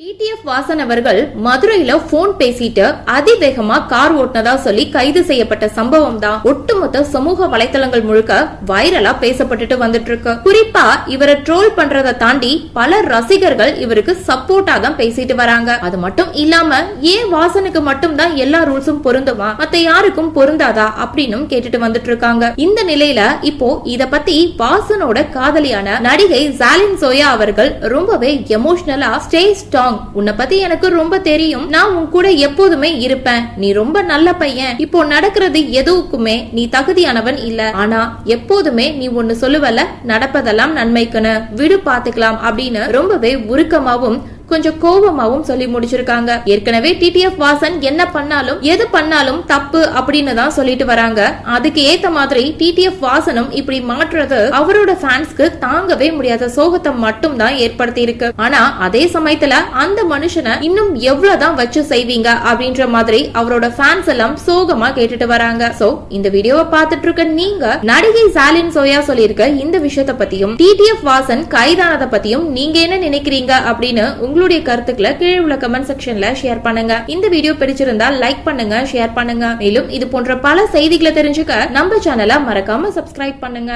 TTF Vasan அவர்கள் மதுரையில phone பேசிட்டு அதிவேகமா கார் ஓட்டுனதா சொல்லி கைது செய்யப்பட்ட சம்பவம் தான் ஒட்டுமொத்த சமூக வலைதளங்கள் முழுக்க வைரலா பேசப்பட்டுட்டு வந்துட்டு இருக்கு குறிப்பா இவரை ட்ரோல் பண்றதை தாண்டி பல ரசிகர்கள் இவருக்கு சப்போர்ட்டா தான் பேசிட்டு வராங்க. அது மட்டும் இல்லாம ஏன் வாசனுக்கு மட்டும் தான் எல்லா ரூல்ஸும் பொருந்துமா? மத்த யாருக்கும் பொருந்தாதா? அப்படின்னும் கேட்டுட்டு வந்துட்டு இருக்காங்க இந்த நிலையில இப்போ இத பத்தி வாசனோட காதலியான நடிகை ஜாலின் சோயா அவர்கள் ரொம்பவே எமோஷனலா ஸ்டே சாங் உன்னை பத்தி எனக்கு ரொம்ப தெரியும். நான் உன் கூட எப்போதுமே இருப்பேன். நீ ரொம்ப நல்ல பையன். இப்போ நடக்கிறது எதுவுக்குமே நீ தகுதியானவன் இல்ல. ஆனா எப்போதுமே நீ ஒன்னு சொல்லுவல நடப்பதெல்லாம் நன்மைக்குன்னு. விடு பாத்துக்கலாம் அப்படின்னு ரொம்பவே உருக்கமாவும் கொஞ்சம் கோபமாவும் சொல்லி முடிச்சிருக்காங்க. ஏற்கனவே டிடிஎஃப் வாசன் என்ன பண்ணாலும் எது பண்ணாலும் தப்பு அப்படின்னு தான் சொல்லிட்டு வராங்க. அதுக்கு ஏத்த மாதிரி டிடிஎஃப் வாசனும் இப்படி மாற்றுறது அவரோட ஃபேன்ஸ்க்கு தாங்கவே முடியாத சோகத்தை மட்டும் தான் ஏற்படுத்தி இருக்கு ஆனா அதே சமயத்துல அந்த மனுஷனை இன்னும் எவ்வளவுதான் வச்சு செய்வீங்க அப்படின்ற மாதிரி அவரோட ஃபேன்ஸ் எல்லாம் சோகமா கேட்டுட்டு வராங்க. சோ இந்த வீடியோவை பார்த்துட்டு இருக்க நீங்க நடிகை சாலின் சோயா சொல்லியிருக்க இந்த விஷயத்த பத்தியும் டிடிஎஃப் வாசன் கைதானதை பத்தியும் நீங்க என்ன நினைக்கிறீங்க அப்படின்னு உங்களுடைய கருத்துக்களை கீழே உள்ள கமெண்ட் செக்ஷன்ல ஷேர் பண்ணுங்க. இந்த வீடியோ பிடிச்சிருந்தா லைக் பண்ணுங்க ஷேர் பண்ணுங்க. மேலும் இது போன்ற பல செய்திகளை தெரிஞ்சுக்க நம்ம சேனலை மறக்காம சப்ஸ்கிரைப் பண்ணுங்க.